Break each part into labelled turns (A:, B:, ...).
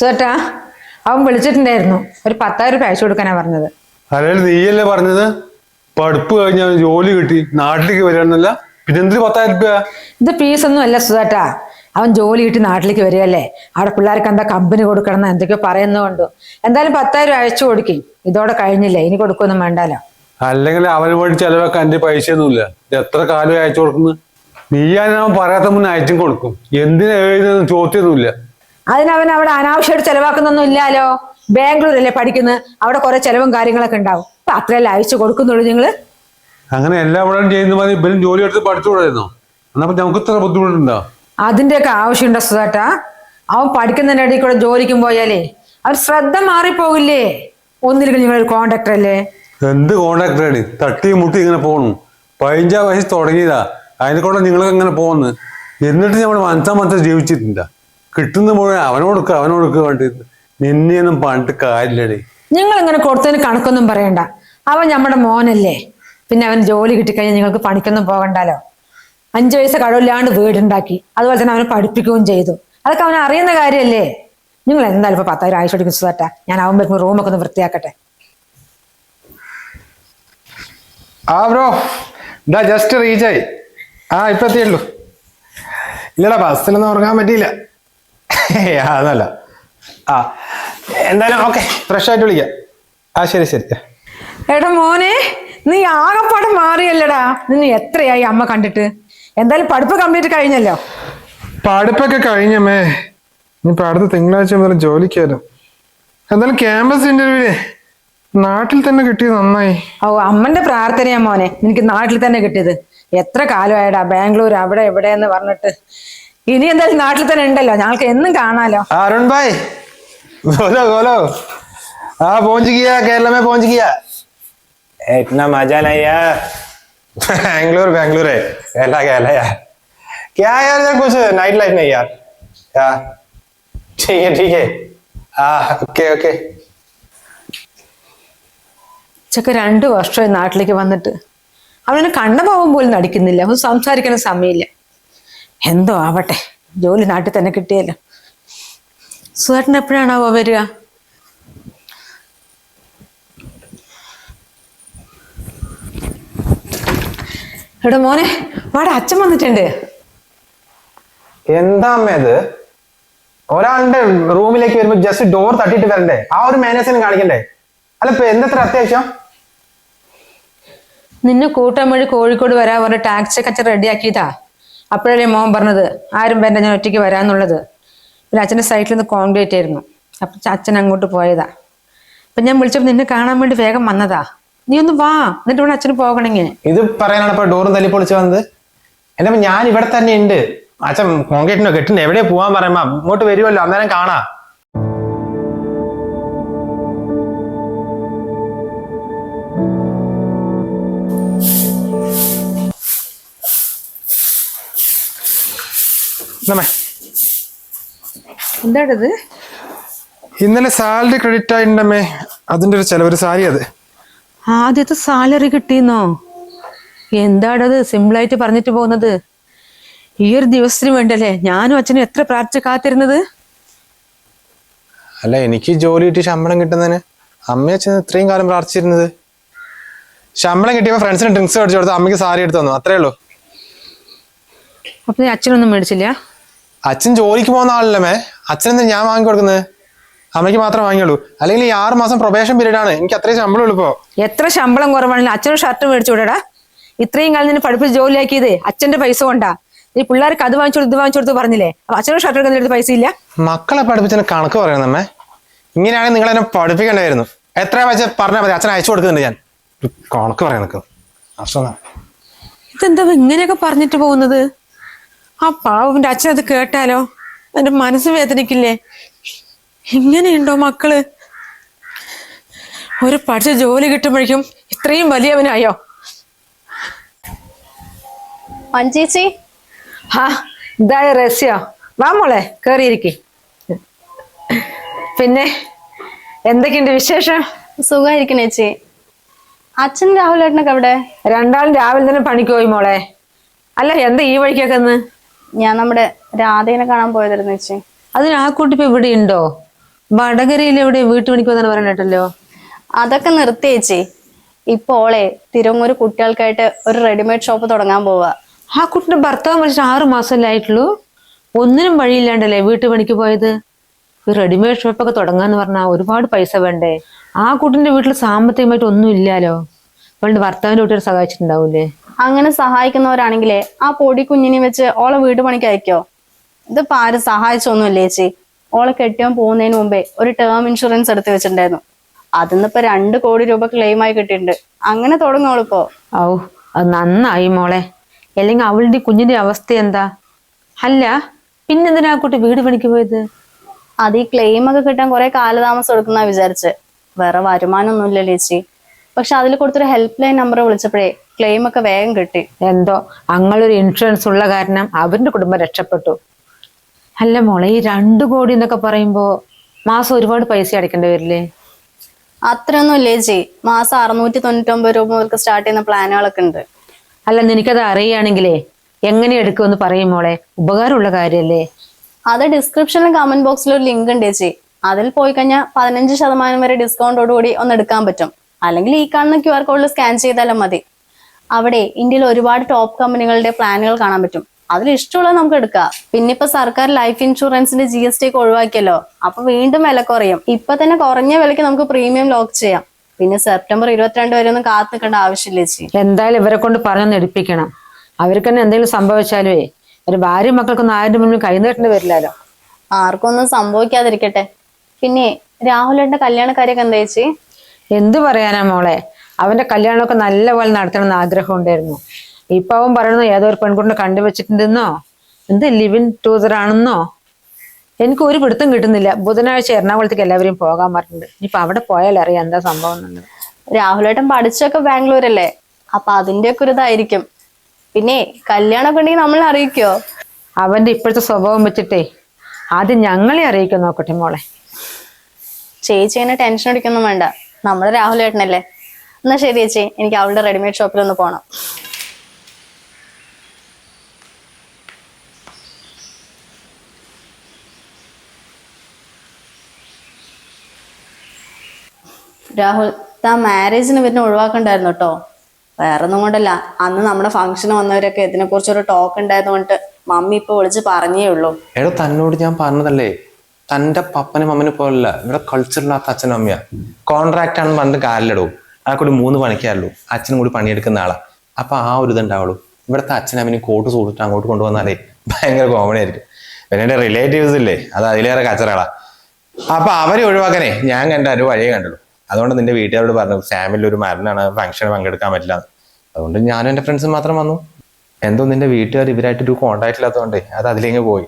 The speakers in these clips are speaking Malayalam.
A: സുധട്ടാ അവൻ വിളിച്ചിട്ടുണ്ടായിരുന്നു. ഒരു പത്തായിരം രൂപ അയച്ചു കൊടുക്കാനാ പറഞ്ഞത്.
B: അല്ലെങ്കിൽ നീയല്ലേ പറഞ്ഞത്? പഠിപ്പ് കഴിഞ്ഞ ജോലി കിട്ടി. നാട്ടിലേക്ക് വരാന്നല്ല പിന്നെ എന്തിന് പത്തായിരം രൂപ
A: ഇത് ഫീസ് ഒന്നും അല്ല സുധാട്ടാ അവൻ ജോലി കിട്ടി നാട്ടിലേക്ക് വരികയല്ലേ. അവിടെ പിള്ളേർക്ക് എന്താ കമ്പനി കൊടുക്കണം എന്തൊക്കെയോ പറയുന്നതുകൊണ്ട് എന്തായാലും പത്തായിരം രൂപ അയച്ചു കൊടുക്കും. ഇതോടെ കഴിഞ്ഞില്ലേ ഇനി കൊടുക്കൊന്നും വേണ്ടാലോ
B: അല്ലെങ്കിൽ അവന് വേണ്ടി ചെലവാക്കാൻ എന്റെ പൈസ ഒന്നുമില്ല എത്ര കാലം അയച്ചു കൊടുക്കുന്നു നീയാൻ അവൻ പറയാത്ത മുന്നേ അയച്ചും കൊടുക്കും. എന്തിനാ എഴുതുന്ന ചോദ്യമൊന്നുമില്ല.
A: അതിനവൻ അവിടെ അനാവശ്യമായിട്ട് ചെലവാക്കുന്നൊന്നും ഇല്ലാലോ? ബാംഗ്ലൂരല്ലേ പഠിക്കുന്നത് അവിടെ കുറെ ചെലവും കാര്യങ്ങളൊക്കെ ഉണ്ടാവും. അപ്പൊ അത്രയല്ലേ അയച്ചു കൊടുക്കുന്നുള്ളൂ നിങ്ങൾ?
B: അങ്ങനെ എല്ലാവരും ചെയ്യുന്ന മതി ഇവരും ജോലി എടുത്ത് പഠിച്ചുകൂടായിരുന്നോ എന്നാ നമുക്ക് ഇത്ര ബുദ്ധിമുട്ടുണ്ടോ?
A: അതിന്റെയൊക്കെ ആവശ്യമുണ്ടോ സുധാട്ടാ. അവൻ പഠിക്കുന്നതിന്റെ ഇടയിൽ കൂടെ ജോലിക്കും പോയാലേ അവൻ ശ്രദ്ധ മാറിപ്പോകില്ലേ? ഒന്നില്ലെങ്കിൽ നിങ്ങളൊരു കോണ്ടാക്ടർ അല്ലേ?
B: എന്ത് കോണ്ടാക്ടറാണ് തട്ടി മുട്ടി ഇങ്ങനെ പോകണു പതിനഞ്ചാം വയസ്സ് തുടങ്ങിയതാ. അതിനെ കൂടെ നിങ്ങളൊക്കെ ഇങ്ങനെ പോകുന്നു. എന്നിട്ട് നമ്മൾ മനസ്സാ മനസ്സാ ജീവിച്ചിട്ടില്ല കിട്ടുന്ന മുഴുവൻ അവനോടൊക്കെ അവനോടൊക്കെ വേണ്ടി നിന്നെയൊന്നും പണ്ട് കാര്യമില്ലടി.
A: നിങ്ങൾ ഇങ്ങനെ കൊടുത്തതിന് കണക്കൊന്നും പറയണ്ട. അവൻ നമ്മുടെ മോനല്ലേ. പിന്നെ അവൻ ജോലി കിട്ടിക്കഴിഞ്ഞാൽ നിങ്ങൾക്ക് പണിക്കൊന്നും പോകണ്ടല്ലോ. അഞ്ചു വയസ്സ് കഴിവില്ലാണ്ട് വീടുണ്ടാക്കി. അതുപോലെ തന്നെ അവനെ പഠിപ്പിക്കുകയും ചെയ്തു. അതൊക്കെ അവൻ അറിയുന്ന കാര്യമല്ലേ? നിങ്ങൾ എന്തായാലും ഇപ്പൊ പത്തായിരം ആഴ്ച കൊടുക്കും സുധാട്ടാ ഞാൻ അവൻ വരുമ്പോൾ റൂമൊക്കെ ഒന്ന് വൃത്തിയാക്കട്ടെ.
C: ആ ബ്രോ ഇതാ ജസ്റ്റ് റീച്ചായി ആ ഇപ്പൊ എത്തിയുള്ളൂ. ഇല്ലടാ ബസ്സിലൊന്നും ഉറങ്ങാൻ പറ്റിയില്ല. അതല്ല. ആ എന്തായാലും ഓക്കെ ഫ്രഷ് ആയിട്ട് വിളിക്കാം. ആ ശരി ശരി.
A: എടാ മോനെ നീ ആകെപ്പാടെ മാറിയല്ലടാ. നിന്നെ എത്രയായി അമ്മ കണ്ടിട്ട്? എന്തായാലും പഠിപ്പ് കംപ്ലീറ്റ് കഴിഞ്ഞല്ലോ.
C: പഠിപ്പൊക്കെ കഴിഞ്ഞമ്മേ ഇനിയിപ്പോ അടുത്ത തിങ്കളാഴ്ച മുതൽ ജോലിക്കാലോ എന്തായാലും ക്യാമ്പസ് ഇന്റർവ്യൂ നാട്ടിൽ തന്നെ കിട്ടിയത് നന്നായി.
A: ഓ അമ്മന്റെ പ്രാർത്ഥനയാ മോനെ. എനിക്ക് നാട്ടിൽ തന്നെ കിട്ടിയത്. എത്ര കാലമായടാ ബാംഗ്ലൂർ അവിടെ എവിടെ എന്ന് പറഞ്ഞിട്ട്. ഇനി എന്തായാലും നാട്ടിൽ തന്നെ ഉണ്ടല്ലോ ഞങ്ങൾക്ക് എന്നും കാണാലോ
C: ആ, अरुण भाई बोलो बोलो हाँ पहुंच गया केरला में पहुंच गया ए, इतना मजा नहीं यार बैंगलोर बैंगलोर है केरला केरला यार क्या यार यार कुछ नाइट लाइफ नहीं यार हाँ ठीक है ठीक है हाँ ओके ओके
A: ചെക്ക രണ്ടു വർഷമായി നാട്ടിലേക്ക് വന്നിട്ട് അവനെ കണ്ണ പാവം പോലും നടിക്കുന്നില്ല ഒന്ന് സംസാരിക്കുന്ന സമയമില്ല എന്തോ ആവട്ടെ ജോലി നാട്ടിൽ തന്നെ കിട്ടിയല്ലോ. സുഹേട്ടൻ എപ്പോഴാണാവോ വരിക? എടാ മോനെ വാടാ അച്ഛൻ വന്നിട്ടുണ്ട്.
C: എന്താ അമ്മേത് ഒരാളുടെ റൂമിലേക്ക് വരുമ്പോ ജസ്റ്റ് ഡോർ തട്ടിയിട്ട് വരണ്ടേ? ആ ഒരു മാനേഴ്സിന് കാണിക്കണ്ടേ? അല്ല ഇപ്പൊ എന്തത്ര അത്യാവശ്യം?
A: നിന്നെ കൂട്ടാൻ വഴി കോഴിക്കോട് വരാൻ പറഞ്ഞ ടാക്സി കച്ച റെഡിയാക്കിയതാ അപ്പോഴല്ലേ മോൻ പറഞ്ഞത് ആരും വേണ്ട ഞാൻ ഒറ്റയ്ക്ക് വരാന്നുള്ളത്. പിന്നെ അച്ഛന്റെ സൈറ്റിൽ നിന്ന് കോൺക്രീറ്റ് ആയിരുന്നു. അപ്പം അച്ഛൻ അങ്ങോട്ട് പോയതാ. അപ്പൊ ഞാൻ വിളിച്ചപ്പോൾ നിന്നെ കാണാൻ വേണ്ടി വേഗം വന്നതാ. നീ ഒന്ന് വാ എന്നിട്ട് ഇവിടെ അച്ഛന് പോകണെങ്കിൽ
C: ഇത് പറയാനാണ് ഇപ്പൊ ഡോറും തല്ലി പൊളിച്ച് വന്നത്. എന്റെ ഞാൻ ഇവിടെ തന്നെ ഉണ്ട് അച്ഛൻ കോൺക്രീറ്റിനോ കെട്ടിന് എവിടെ പോവാൻ പറയുമ്പോ അങ്ങോട്ട് വരുമല്ലോ അന്നേരം കാണാ. നമ്മേ,
A: എന്താടത്
C: ഇന്നലെ സാലറി ക്രെഡിറ്റ് ആയിട്ടുണ്ടമ്മേ. അതിന്റെ ഒരു ചെലവ് സാരി അത്.
A: ആദ്യത്തെ സാലറി കിട്ടിയെന്നോ? സിമ്പിൾ ആയിട്ട് പറഞ്ഞിട്ട് പോകുന്നത്. ഈ ഒരു ദിവസത്തിന് വേണ്ടല്ലേ? ഞാനും അച്ഛനും എത്ര പ്രാർത്ഥിച്ച് കാത്തിരുന്നത്?
C: അല്ല എനിക്ക് ജോലി കിട്ടി ശമ്പളം കിട്ടുന്നതിന്. അമ്മയും അച്ഛൻ ഇത്രയും കാലം പ്രാർത്ഥിച്ചിരുന്നത്. ശമ്പളം കിട്ടിയപ്പോ ഫ്രണ്ട്സിന് ഡ്രിങ്ക്സ് മേടിച്ചു കൊടുത്തു അമ്മയ്ക്ക് സാരി എടുത്തു തന്നു. അത്രേ ഉള്ളൂ.
A: അപ്പൊ അച്ഛനൊന്നും മേടിച്ചില്ല?
C: അച്ഛൻ ജോലിക്ക് പോകുന്ന ആളല്ലേ അച്ഛൻ എന്താ ഞാൻ വാങ്ങി കൊടുക്കുന്നത്? അമ്മയ്ക്ക് മാത്രം വാങ്ങിയുള്ളൂ. അല്ലെങ്കിൽ ഈ ആറ് മാസം പ്രൊബേഷൻ പീരീഡ് ആണ്. എനിക്ക് അത്രയും ശമ്പളം ഉള്ളൂ ഇപ്പോ.
A: എത്ര ശമ്പളം കുറവാണെങ്കിലും അച്ഛനും ഷർട്ട് മേടിച്ചു വിടടാ. ഇത്രയും കാലം നിന്നെ പഠിപ്പിച്ച് ജോലിയാക്കിയത് അച്ഛന്റെ പൈസ കൊണ്ടാ. ഈ പിള്ളേർക്ക് അത് വാങ്ങിച്ചു കൊടുത്ത് ഇത് വാങ്ങിച്ചു കൊടുത്ത് പറഞ്ഞില്ലേ? അപ്പൊ അച്ഛനും ഷർട്ട് എടുക്കുന്ന പൈസ ഇല്ല?
C: മക്കളെ പഠിപ്പിച്ചതിന് കണക്ക് പറയണം അമ്മേ. ഇങ്ങനെയാണെങ്കിൽ നിങ്ങൾ എന്നെ പഠിപ്പിക്കേണ്ടായിരുന്നു എത്ര വെച്ച പറഞ്ഞാൽ മതി. അച്ഛൻ അയച്ചു കൊടുക്കുന്നുണ്ട് ഞാൻ. കണക്ക് പറയാൻ നിൽക്കും
A: ഇതെന്താ ഇങ്ങനെയൊക്കെ പറഞ്ഞിട്ട് പോകുന്നത്? ആ പാവന്റെ അച്ഛൻ അത് കേട്ടാലോ? എന്റെ മനസ്സ് വേദനിക്കില്ലേ? ഇങ്ങനെയുണ്ടോ മക്കൾ? ഒരു പഠിച്ച ജോലി കിട്ടുമ്പോഴേക്കും ഇത്രയും വലിയവനായോ?
D: മഞ്ചേച്ചി
A: ഹാ ഇതായ രസ്യോ വാ മോളെ കേറിയിരിക്കെ. പിന്നെ എന്തൊക്കെയുണ്ട് വിശേഷം?
D: സുഖമായിരിക്കണേ ചേച്ചി. അച്ഛൻ രാഹുൽ ഏട്ടനൊക്കെ അവിടെ
A: രണ്ടാളും രാവിലെ തന്നെ പണിക്ക് പോയി മോളെ. അല്ല എന്താ ഈ വഴിക്കൊക്കെ ഒന്ന്
D: ഞാൻ നമ്മുടെ രാധേനെ കാണാൻ പോയതായിരുന്നു ചേച്ചി.
A: അതിന് ആ കുട്ടി ഇപ്പൊ ഇവിടെ ഉണ്ടോ? വടകരയിൽ എവിടെ വീട്ടുപണിക്ക് വന്നാണ് പറഞ്ഞിട്ടല്ലോ
D: അതൊക്കെ നിർത്തി ചേച്ചി. ഇപ്പൊ ഓളെ തിരുവങ്ങൂര് കുട്ടികൾക്കായിട്ട് ഒരു റെഡിമെയ്ഡ് ഷോപ്പ് തുടങ്ങാൻ പോവാ.
A: ആ കുട്ടിന്റെ ഭർത്താവ് മരിച്ചിട്ട് ആറു മാസമല്ലേ ആയിട്ടുള്ളൂ? ഒന്നിനും വഴിയില്ലാണ്ടല്ലേ വീട്ടുപണിക്ക് പോയത്? ഈ റെഡിമെയ്ഡ് ഷോപ്പൊക്കെ തുടങ്ങാന്ന് പറഞ്ഞാൽ ഒരുപാട് പൈസ വേണ്ടേ? ആ കുട്ടിന്റെ വീട്ടിൽ സാമ്പത്തികമായിട്ട് ഒന്നും ഇല്ലാലോ? അവളുടെ ഭർത്താവിന്റെ വീട്ടുകാർ സഹായിച്ചിട്ടുണ്ടാവൂലേ?
D: അങ്ങനെ സഹായിക്കുന്നവരാണെങ്കിലേ ആ പൊടി കുഞ്ഞിനെ വെച്ച് ഓളെ വീട് പണിക്ക് അയക്കോ? ഇതിപ്പോ ആരും സഹായിച്ചൊന്നുമില്ല ചേച്ചി? ഓളെ കെട്ടിയാൻ പോകുന്നതിന് മുമ്പേ ഒരു ടേം ഇൻഷുറൻസ് എടുത്ത് വെച്ചിട്ടുണ്ടായിരുന്നു. അതിന്നിപ്പോ രണ്ട് കോടി രൂപ ക്ലെയിം ആയി കിട്ടിയിട്ടുണ്ട്. അങ്ങനെ തുടങ്ങോളിപ്പോ
A: ഔ അത് നന്നായി മോളെ. അല്ലെങ്കിൽ അവളുടെ കുഞ്ഞിന്റെ അവസ്ഥ എന്താ? അല്ല പിന്നെന്തിനാ കുട്ടി വീട് പണിക്ക് പോയത്?
D: അത് ഈ ക്ലെയിം ഒക്കെ കിട്ടാൻ കുറെ കാലതാമസം എടുക്കുന്ന വിചാരിച്ച്. വേറെ വരുമാനം വരുമാനമൊന്നുമില്ല ചേച്ചി. പക്ഷെ അതിൽ കൊടുത്തൊരു ഹെൽപ്പ് ലൈൻ നമ്പർ വിളിച്ചപ്പോഴേ ക്ലെയിം ഒക്കെ വേഗം കിട്ടി.
A: എന്തോ? അങ്ങനൊരു ഇൻഷുറൻസ് ഉള്ള കാരണം അവരുടെ കുടുംബം രക്ഷപ്പെട്ടു. അല്ല മോളെ ഈ രണ്ടു കോടി എന്നൊക്കെ പറയുമ്പോ മാസം ഒരുപാട് പൈസ അടയ്ക്കേണ്ടി വരില്ലേ?
D: അത്രയൊന്നും ഇല്ലേ ചേച്ചി മാസം അറുന്നൂറ്റി തൊണ്ണൂറ്റൊമ്പത് രൂപ മുതൽക്ക് സ്റ്റാർട്ട് ചെയ്യുന്ന പ്ലാനുകളൊക്കെ ഉണ്ട്.
A: അല്ല നിനക്കത് അറിയുകയാണെങ്കിലേ എങ്ങനെ എടുക്കുമെന്ന് പറയും മോളെ. ഉപകാരമുള്ള കാര്യല്ലേ?
D: അത് ഡിസ്ക്രിപ്ഷനിലും കമന്റ് ബോക്സിൽ ഒരു ലിങ്ക് ഉണ്ട് ചേച്ചി അതിൽ പോയി കഴിഞ്ഞാൽ പതിനഞ്ച് ശതമാനം വരെ ഡിസ്കൗണ്ടോടുകൂടി ഒന്ന് എടുക്കാൻ പറ്റും. അല്ലെങ്കിൽ ഈ കാണുന്ന ക്യു ആർ കോഡിൽ സ്കാൻ ചെയ്താലും മതി. അവിടെ ഇന്ത്യയിൽ ഒരുപാട് ടോപ്പ് കമ്പനികളുടെ പ്ലാനുകൾ കാണാൻ പറ്റും. അതിൽ ഇഷ്ടമുള്ളത് നമുക്ക് എടുക്കാം. പിന്നെ ഇപ്പൊ സർക്കാർ ലൈഫ് ഇൻഷുറൻസിന്റെ ജി എസ് ടി ഒക്കെ ഒഴിവാക്കിയല്ലോ? അപ്പൊ വീണ്ടും വില കുറയും. ഇപ്പൊ തന്നെ കുറഞ്ഞ വിലയ്ക്ക് നമുക്ക് പ്രീമിയം ലോക്ക് ചെയ്യാം. പിന്നെ സെപ്റ്റംബർ ഇരുപത്തിരണ്ട് വരെ ഒന്നും കാത്തു നിൽക്കേണ്ട ആവശ്യമില്ല ചേച്ചി.
A: എന്തായാലും ഇവരെ കൊണ്ട് പറഞ്ഞൊന്ന് എടുപ്പിക്കണം. അവർക്ക് തന്നെ എന്തെങ്കിലും സംഭവിച്ചാലേ ഒരു ഭാര്യ മക്കൾക്കൊന്നും ആരുടെ മുന്നിൽ കൈനീട്ടേണ്ടി വരില്ലല്ലോ.
D: ആർക്കൊന്നും സംഭവിക്കാതിരിക്കട്ടെ. പിന്നെ രാഹുലിന്റെ കല്യാണ കാര്യമൊക്കെ എന്താ ചേച്ചി?
A: എന്തു പറയാനാ മോളെ? അവന്റെ കല്യാണമൊക്കെ നല്ലപോലെ നടത്തണമെന്ന് ആഗ്രഹം ഉണ്ടായിരുന്നു ഇപ്പൊ അവൻ പറയുന്നു ഏതോ ഒരു പെൺകുട്ടിനെ കണ്ടുവച്ചിട്ടുണ്ടെന്നോ? എന്ത് ലിവിൻ ടൂതർ ആണെന്നോ എനിക്ക് ഒരു പിടുത്തം കിട്ടുന്നില്ല. ബുധനാഴ്ച എറണാകുളത്തേക്ക് എല്ലാവരും പോകാൻ പറഞ്ഞിട്ടുണ്ട്. ഇനിയിപ്പൊ അവിടെ പോയാൽ അറിയാം എന്താ സംഭവം എന്നുള്ളത്.
D: രാഹുലേട്ടൻ പഠിച്ചൊക്കെ ബാംഗ്ലൂരല്ലേ? അപ്പൊ അതിന്റെയൊക്കെ ഒരു ഇതായിരിക്കും. പിന്നെ കല്യാണമൊക്കെ ഉണ്ടെങ്കിൽ നമ്മളെ അറിയിക്കോ?
A: അവന്റെ ഇപ്പോഴത്തെ സ്വഭാവം വെച്ചിട്ടേ ആദ്യം ഞങ്ങളെ അറിയിക്കാൻ നോക്കട്ടെ മോളെ.
D: ചേച്ചി അങ്ങനെ ടെൻഷൻ അടിക്കൊന്നും വേണ്ട. നമ്മുടെ രാഹുലേട്ടനല്ലേ? എന്നാ ശരി ചേച്ചി എനിക്ക് അവളുടെ റെഡിമെയ്ഡ് ഷോപ്പിൽ ഒന്ന് പോണം. രാഹുൽ താ മാരേജിന് പിന്നെ ഒഴിവാക്കണ്ടായിരുന്നു കേട്ടോ വേറെ ഒന്നും കൊണ്ടല്ല. അന്ന് നമ്മുടെ ഫംഗ്ഷന് വന്നവരൊക്കെ ഇതിനെ കുറിച്ചൊരു ടോക്ക് ഉണ്ടായതുകൊണ്ട് മമ്മി ഇപ്പൊ വിളിച്ച് പറഞ്ഞേ ഉള്ളൂ.
C: എടോ തന്നോട് ഞാൻ പറഞ്ഞതല്ലേ? തന്റെ പപ്പനും അമ്മനും പോലല്ല. ഇവിടെ കൾച്ചറില്ലാത്ത അച്ഛനും അമ്മയാ. കോൺട്രാക്ട് ആണ് പറഞ്ഞിട്ട് കാര്യമില്ലടോ. ആ കൂടി മൂന്ന് പണിക്കാരുള്ളൂ. അച്ഛനും കൂടി പണിയെടുക്കുന്ന ആളാ. അപ്പൊ ആ ഒരു ഇതുണ്ടാവുള്ളൂ. ഇവിടുത്തെ അച്ഛനും അമ്മനും കോട്ട് സൂട്ടിട്ട് അങ്ങോട്ട് കൊണ്ടുവന്നാലേ ഭയങ്കര കോമഡി ആയിരിക്കും. പിന്നെ എന്റെ റിലേറ്റീവ്സ് ഇല്ലേ അത് അതിലേറെ കച്ചറകളാ. അപ്പൊ അവരെ ഒഴിവാക്കാനേ ഞാൻ കണ്ട ഒരു വഴിയേ കണ്ടുള്ളൂ. അതുകൊണ്ട് നിന്റെ വീട്ടുകാരോട് പറഞ്ഞു ഫാമിലി ഒരു മരണമാണ് ഫംഗ്ഷന് പങ്കെടുക്കാൻ പറ്റില്ല അതുകൊണ്ട് ഞാനും എന്റെ ഫ്രണ്ട്സും മാത്രം വന്നു. എന്തോ നിന്റെ വീട്ടുകാർ ഇവരായിട്ട് ഒരു കോണ്ടാക്ട് ഇല്ലാത്തതുകൊണ്ടേ അത് അതിലേക്ക് പോയി.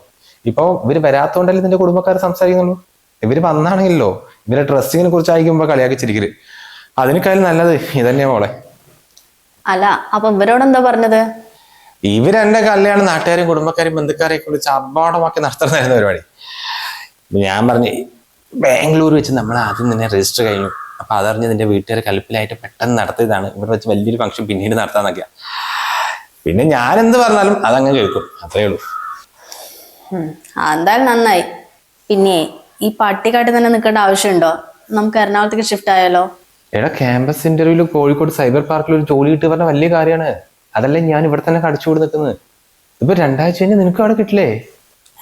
C: ഇപ്പൊ ഇവർ വരാത്തോണ്ടല്ലേ നിന്റെ കുടുംബക്കാർ സംസാരിക്കുന്നുള്ളൂ? ഇവർ വന്നാണെങ്കിലോ? ഇവരെ ഡ്രസ്സിങ്ങിനെ കുറിച്ച് കളിയാക്കി ചിരിക്കൽ. അതിനേക്കാളും നല്ലത് ഇതന്നെയാ മോളെ.
D: അല്ല അപ്പൊ ഇവരോട് എന്താ പറഞ്ഞത്?
C: ഇവരെന്റെ കല്യാണം നാട്ടുകാരും കുടുംബക്കാരും ബന്ധുക്കാരെയും കുറിച്ച് അർബാടമാക്കി നടത്തുന്നതായിരുന്നു പരിപാടി. ഞാൻ പറഞ്ഞു ബാംഗ്ലൂർ വെച്ച് നമ്മൾ ആദ്യം തന്നെ രജിസ്റ്റർ കഴിഞ്ഞു. അപ്പൊ അതറിഞ്ഞ് നിന്റെ വീട്ടുകാർ കലിപ്പിലായിട്ട് പെട്ടെന്ന് നടത്തിയതാണ്. ഇവിടെ വെച്ച് വലിയൊരു ഫംഗ്ഷൻ പിന്നീട് നടത്താന്നൊക്കെയാ. പിന്നെ ഞാൻ എന്ത് പറഞ്ഞാലും അതങ്ങ് കേൾക്കും. അത്രേ ഉള്ളൂ.
D: എന്തായാലും നന്നായി. പിന്നെ ഈ പട്ടിക്കാട്ടിൽ തന്നെ നിൽക്കേണ്ട ആവശ്യമുണ്ടോ? നമുക്ക് എറണാകുളത്തേക്ക് ഷിഫ്റ്റ് ആയാലോ?
C: എടാ ക്യാമ്പസ് ഇന്റർവ്യൂൽ കോഴിക്കോട് സൈബർ പാർക്കിൽ ഒരു ജോലി കിട്ടി പറഞ്ഞ വലിയ കാര്യമാണ്. അതല്ലേ ഞാൻ ഇവിടെ തന്നെ കടിച്ചു കൂടി നിൽക്കുന്നത് ഇപ്പൊ രണ്ടാഴ്ച കഴിഞ്ഞാൽ നിനക്ക് അവിടെ കിട്ടില്ലേ?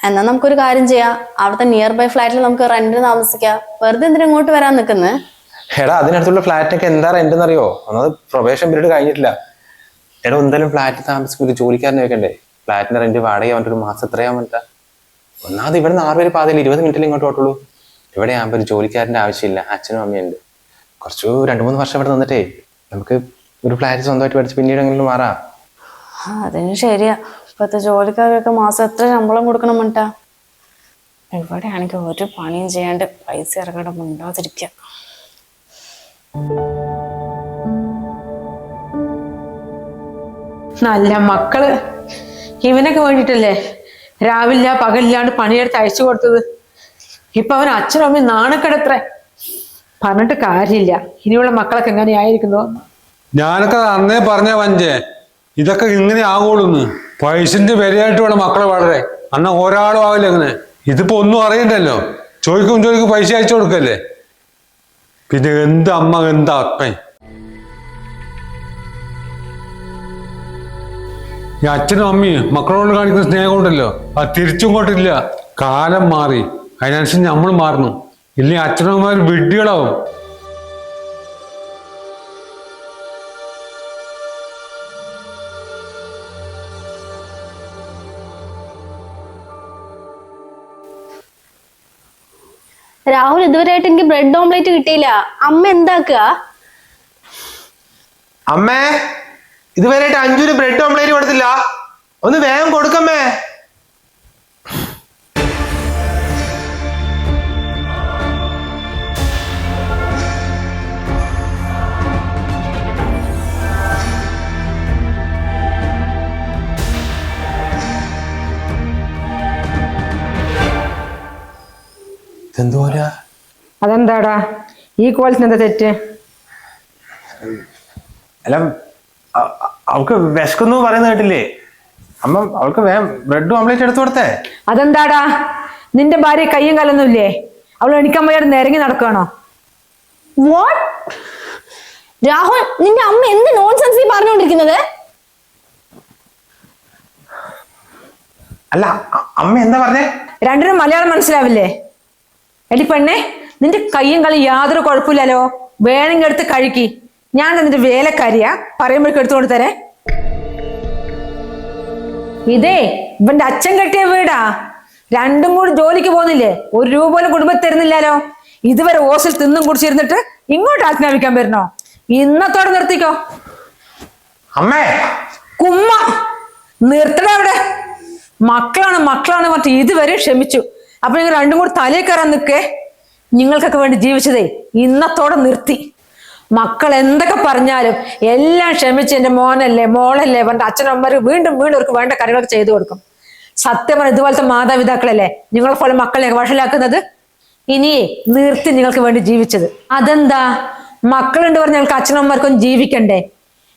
D: എന്നാ നമുക്കൊരു കാര്യം ചെയ്യാം. അവിടുത്തെ നിയർ ബൈ ഫ്ലാറ്റിൽ നമുക്ക് റെന്റിന് താമസിക്കാം. വെറുതെ എന്തിനാ ഇങ്ങോട്ട് വരാൻ നിൽക്കുന്നത്
C: എടാ അതിനടുത്തുള്ള ഫ്ലാറ്റൊക്കെ എന്താ റെന്റ് എന്നറിയോ? ഒന്നത് പ്രൊബേഷൻ പീരീഡ് കഴിഞ്ഞിട്ടില്ല. എടാ എന്തായാലും ഫ്ലാറ്റ് താമസിക്കും. ജോലിക്കാരനെ വെക്കണ്ടേ ഫ്ലാറ്റിന്റെ റെന്റ് വാടക ഒരു മാസം എത്രയാ വേണ്ട ഒന്നാമത് ഇവിടെ നിന്ന് ആറ് പേര് പാതയിൽ ഇരുപത് മിനിറ്റിൽ ഇങ്ങോട്ട് ഓട്ടുള്ളൂ ഇവിടെ ആകുമ്പോൾ ഒരു ജോലിക്കാരന്റെ ആവശ്യമില്ല. അച്ഛനും അമ്മയുണ്ട് കുറച്ച് രണ്ട് മൂന്ന് വർഷം ഇവിടെ നിന്നിട്ടേ നമുക്ക് ഒരു ഫ്ലാറ്റ് സ്വന്തമായിട്ട് പഠിച്ച് പിന്നീട് എങ്ങനെ മാറാം.
D: അതിന് ശരിയാ. ഇപ്പത്തെ ജോലിക്കാരൊക്കെ മാസം എത്ര ശമ്പളം കൊടുക്കണം മട്ടാ ഇവിടെയാണെങ്കിൽ ഒരു പണിയും ചെയ്യാണ്ട് പൈസ ഇറങ്ങാണ്ട് മുണ്ടാതിരിക്കുക
A: നല്ല മക്കൾ. ഇവനൊക്കെ വേണ്ടിട്ടല്ലേ രാവില്ല പകലില്ലാണ്ട് പണിയെടുത്ത് അയച്ചു കൊടുത്തത്. ഇപ്പൊ അവൻ അച്ഛനും അമ്മയും നാണക്കെടത്രേ. പറഞ്ഞിട്ട് കാര്യമില്ല. ഇനിയുള്ള മക്കളൊക്കെ എങ്ങനെയായിരിക്കുന്നു
B: ഞാനൊക്കെ അന്നേ പറഞ്ഞ വഞ്ചേ. ഇതൊക്കെ ഇങ്ങനെ ആകുള്ളൂന്ന് പൈസന്റെ വിലയായിട്ട് വേണം മക്കളെ വളരെ. അന്ന ഒരാളും ആവില്ല അങ്ങനെ. ഇതിപ്പോ ഒന്നും അറിയണ്ടല്ലോ. ചോദിക്കും ചോദിക്കും പൈസ അയച്ചു കൊടുക്കല്ലേ? പിന്നെ എന്ത് അമ്മ എന്ത് അപ്പൻ? ഈ അച്ഛനും അമ്മയും മക്കളോട് കാണിക്കുന്ന സ്നേഹം ഉണ്ടല്ലോ. അത് തിരിച്ചും കൊണ്ടില്ല കാലം മാറി. അതിനനുസരിച്ച് നമ്മൾ മാറണം ഇല്ലെങ്കിൽ അച്ഛനമ്മമാർ വിഡ്ഢികളാവും.
D: രാഹുൽ ഇതുവരെയായിട്ട് എനിക്ക് ബ്രെഡ് ഓംലേറ്റ് കിട്ടിയില്ല. അമ്മ എന്താക്ക
C: അമ്മേ ഇതുവരെയായിട്ട് അഞ്ചൂര് ബ്രെഡ് ഓംലേറ്റ് കൊടുത്തില്ല. ഒന്ന് വേഗം കൊടുക്കമ്മേ എന്തോരാ
A: അതെന്താടാ? ഈ കോളത്തിന് എന്താ തെറ്റ്?
C: അല്ല അ- അ- അവൾക്ക് വിശക്കുന്നു പറയുന്ന കേട്ടില്ലേ? അമ്മ അവൾക്ക് വേഗം ബ്രെഡ് ഓംലേറ്റ് എടുത്തു കൊടുത്തേ.
A: അതെന്താടാ? നിന്റെ ഭാര്യ കയ്യും കലൊന്നും ഇല്ലേ? അവൾ എണിക്കാൻ വയ്യാതെ നിരങ്ങി നടക്കുകയാണോ?
D: വാട്ട് രാഹുൽ നിന്റെ അമ്മ എന്ത് നോൺസെൻസ് ഈ പറഞ്ഞുകൊണ്ടിരിക്കുന്നത്?
C: അല്ല അ- അമ്മ എന്താ പറഞ്ഞേ?
A: രണ്ടിനും മലയാളം മനസ്സിലാവില്ലേ? എടി പെണ്ണെ നിന്റെ കയ്യും കളി യാതൊരു കുഴപ്പമില്ലല്ലോ. വേണമെങ്കിൽ എടുത്ത് കഴുകി. ഞാൻ നിന്റെ വേലക്കാരിയാ. പറയുമ്പോഴേക്ക് എടുത്തുകൊണ്ട് തരേ. ഇതേ ഇവന്റെ അച്ഛൻ കെട്ടിയ വീടാ. രണ്ടും കൂടി ജോലിക്ക് പോകുന്നില്ലേ? ഒരു രൂപ പോലും കുടുംബത്തിൽ തരുന്നില്ലല്ലോ. ഇതുവരെ ഓസിൽ തിന്നും കുടിച്ചിരുന്നിട്ട് ഇങ്ങോട്ട് ആജ്ഞാപിക്കാൻ വരുന്നോ? ഇന്നത്തോടെ നിർത്തിക്കോ.
C: അമ്മേ.
A: കുമ്മ. നിർത്തണ അവിടെ. മക്കളാണ് മക്കളാണ് മറ്റേ ഇതുവരെ ക്ഷമിച്ചു. അപ്പൊ നിങ്ങൾ രണ്ടും കൂടി തലയിൽ കയറാൻ നിൽക്കേ. നിങ്ങൾക്കൊക്കെ വേണ്ടി ജീവിച്ചതേ ഇന്നത്തോടെ നിർത്തി. മക്കൾ എന്തൊക്കെ പറഞ്ഞാലും എല്ലാം ക്ഷമിച്ച് എന്റെ മോനല്ലേ മോളല്ലേ പറഞ്ഞ അച്ഛനമ്മമാർ വീണ്ടും വീണ്ടും അവർക്ക് വേണ്ട കാര്യങ്ങളൊക്കെ ചെയ്തു കൊടുക്കും. സത്യം പറഞ്ഞ ഇതുപോലത്തെ മാതാപിതാക്കളല്ലേ നിങ്ങളെ പോലെ മക്കളെ വഷളാക്കുന്നത്? ഇനിയേ നിർത്തി നിങ്ങൾക്ക് വേണ്ടി ജീവിച്ചത്. അതെന്താ? മക്കളുണ്ട് പറഞ്ഞ ഞങ്ങൾക്ക് അച്ഛനമ്മമാർക്കൊന്നും ജീവിക്കണ്ടേ.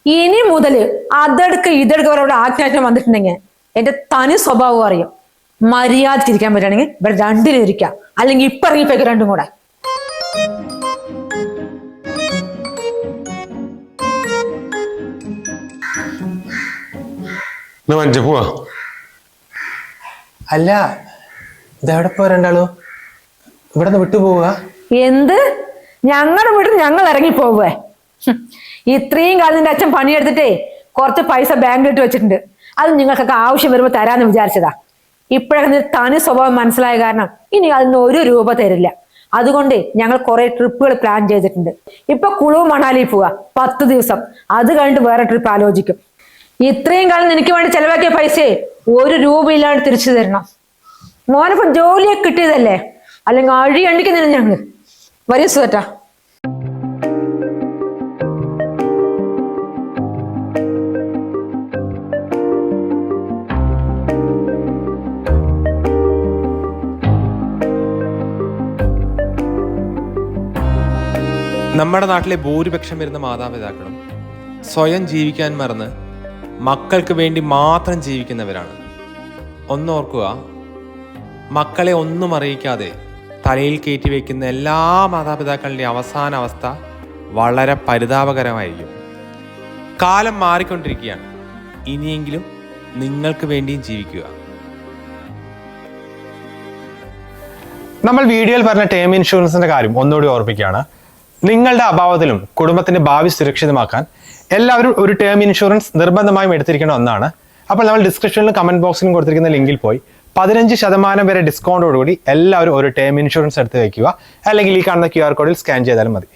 A: ഇനി മുതൽ അതെടുക്ക് ഇതെടുക്ക് അവരവിടെ ആജ്ഞാറ്റം വന്നിട്ടുണ്ടെങ്കിൽ എന്റെ തനി സ്വഭാവം അറിയും. മര്യാദക്കിരിക്കാൻ പറ്റുകയാണെങ്കിൽ ഇവിടെ രണ്ടിനും ഇരിക്കാം. അല്ലെങ്കിൽ ഇപ്പൊ ഇറങ്ങിപ്പോയി രണ്ടും കൂടെ.
B: പോവാ.
C: അല്ല ഇതെവിടെ പോ രണ്ടാളോ? ഇവിടെ നിന്ന് വിട്ടുപോവുക.
A: എന്ത്? ഞങ്ങളുടെ വീട്ടിൽ ഞങ്ങൾ ഇറങ്ങിപ്പോവേ പോവേ ഇത്രയും കാലം നിന്റെ അച്ഛൻ പണിയെടുത്തിട്ടേ കുറച്ച് പൈസ ബാങ്കിലിട്ട് വെച്ചിട്ടുണ്ട്. അത് നിങ്ങൾക്കൊക്കെ ആവശ്യം വരുമ്പോൾ തരാന്ന് വിചാരിച്ചതാ. ഇപ്പോഴൊക്കെ തനി സ്വഭാവം മനസ്സിലായ കാരണം ഇനി അതിന് ഒരു രൂപ തരില്ല. അതുകൊണ്ട് ഞങ്ങൾ കുറെ ട്രിപ്പുകൾ പ്ലാൻ ചെയ്തിട്ടുണ്ട്. ഇപ്പൊ കുളു മണാലി പോവാ. പത്ത് ദിവസം. അത് കഴിഞ്ഞിട്ട് വേറെ ട്രിപ്പ് ആലോചിക്കും. ഇത്രയും കാലം എനിക്ക് വേണ്ടി ചെലവാക്കിയ പൈസയെ ഒരു രൂപ ഇല്ലാണ്ട് തിരിച്ചു തരണം. മോനപ്പം ജോലിയൊക്കെ കിട്ടിയതല്ലേ? അല്ലെങ്കിൽ അഴി എണ്ണിക്കുന്നില്ല ഞങ്ങൾ വലിയ സുഹറ്റാ
E: നമ്മുടെ നാട്ടിലെ ഭൂരിപക്ഷം വരുന്ന മാതാപിതാക്കളും സ്വയം ജീവിക്കാൻ മറന്ന് മക്കൾക്ക് വേണ്ടി മാത്രം ജീവിക്കുന്നവരാണ്. ഒന്നോർക്കുക മക്കളെ ഒന്നും അറിയിക്കാതെ തലയിൽ കയറ്റി വയ്ക്കുന്ന എല്ലാ മാതാപിതാക്കളുടെയും അവസാന അവസ്ഥ വളരെ പരിതാപകരമായിരിക്കും. കാലം മാറിക്കൊണ്ടിരിക്കുകയാണ്. ഇനിയെങ്കിലും നിങ്ങൾക്ക് വേണ്ടിയും ജീവിക്കുക.
C: നമ്മൾ വീഡിയോയിൽ പറഞ്ഞ ടേം ഇൻഷുറൻസിന്റെ കാര്യം ഒന്നുകൂടി ഓർപ്പിക്കുകയാണ് നിങ്ങളുടെ അഭാവത്തിലും കുടുംബത്തിന്റെ ഭാവി സുരക്ഷിതമാക്കാൻ എല്ലാവരും ഒരു ടേം ഇൻഷുറൻസ് നിർബന്ധമായും എടുത്തിരിക്കേണ്ട ഒന്നാണ്. അപ്പോൾ നമ്മൾ ഡിസ്ക്രിപ്ഷനിലും കമന്റ് ബോക്സിലും കൊടുത്തിരിക്കുന്ന ലിങ്കിൽ പോയി പതിനഞ്ച് ശതമാനം വരെ ഡിസ്കൗണ്ടോടുകൂടി എല്ലാവരും ഒരു ടേം ഇൻഷുറൻസ് എടുത്ത് വയ്ക്കുക അല്ലെങ്കിൽ ഈ കാണുന്ന ക്യു ആർ കോഡിൽ സ്കാൻ ചെയ്താലും മതി.